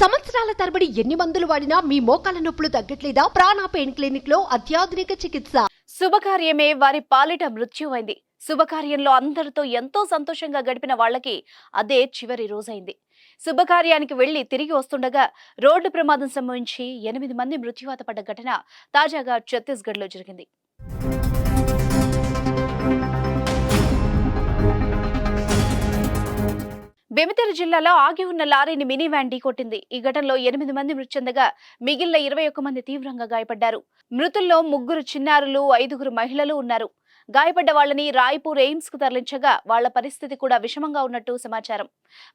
సంవత్సరాల తరబడి ఎన్ని మందులు వాడినా మీ మోకాల నొప్పులు తగ్గట్లేదా? ప్రాణ పెయిన్ క్లినిక్లో అత్యాధునిక చికిత్స. శుభకార్యమే వారి పాలిట మృత్యువైంది. శుభకార్యంలో అందరితో ఎంతో సంతోషంగా గడిపిన వాళ్ళకి అదే చివరి రోజైంది. శుభకార్యానికి వెళ్ళి తిరిగి వస్తుండగా రోడ్డు ప్రమాదం సంభవించి ఎనిమిది మంది మృత్యువాత పడ్డ ఘటన తాజాగా ఛత్తీస్గఢ్లో జరిగింది. బెమితెర జిల్లాలో ఆగి ఉన్న లారీని మినీ వ్యాన్ ఢీకొట్టింది. ఈ ఘటనలో ఎనిమిది మంది మృతి చెందగా మిగిలిన ఇరవై ఒక్క మంది తీవ్రంగా గాయపడ్డారు. మృతుల్లో ముగ్గురు చిన్నారులు ఐదుగురు మహిళలు ఉన్నారు. గాయపడ్డ వాళ్ళని రాయ్పూర్ ఎయిమ్స్కు తరలించగా వాళ్ళ పరిస్థితి కూడా విషమంగా ఉన్నట్టు సమాచారం.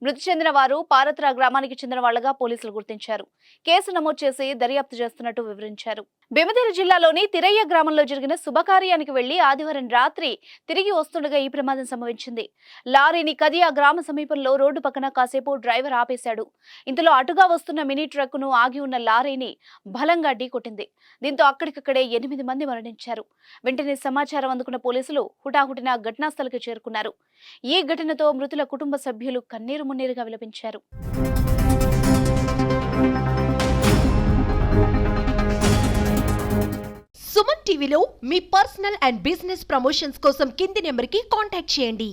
మృతి చెందిన వారు పారత్రా గ్రామానికి చెందిన వాళ్ళగా పోలీసులు గుర్తించారు. కేసు నమోదు చేసి దర్యాప్తు చేస్తున్నట్టు వివరించారు. బెమదేరు జిల్లాలోని తిరయ్య గ్రామంలో జరిగిన శుభకార్యానికి వెళ్ళి ఆదివారం రాత్రి తిరిగి వస్తుండగా ఈ ప్రమాదం సంభవించింది. లారీని కదియా గ్రామ సమీపంలో రోడ్డు పక్కన కాసేపు డ్రైవర్ ఆపేశాడు. ఇంతలో అటుగా వస్తున్న మినీ ట్రక్కును ఆగి ఉన్న లారీని బలంగా ఢీకొట్టింది. దీంతో అక్కడికక్కడే ఎనిమిది మంది మరణించారు. వెంటనే సమాచారం అందుకున్న పోలీసులు హుటాహుటిన ఘటనాస్థలికి చేరుకున్నారు. ఈ ఘటనతో మృతుల కుటుంబ సభ్యులు కన్నీరు మున్నీరుగా విలపించారు. సుమన్ టీవీలో మీ పర్సనల్ అండ్ బిజినెస్ ప్రమోషన్స్ కోసం కింది నెంబర్కి కాంటాక్ట్ చేయండి.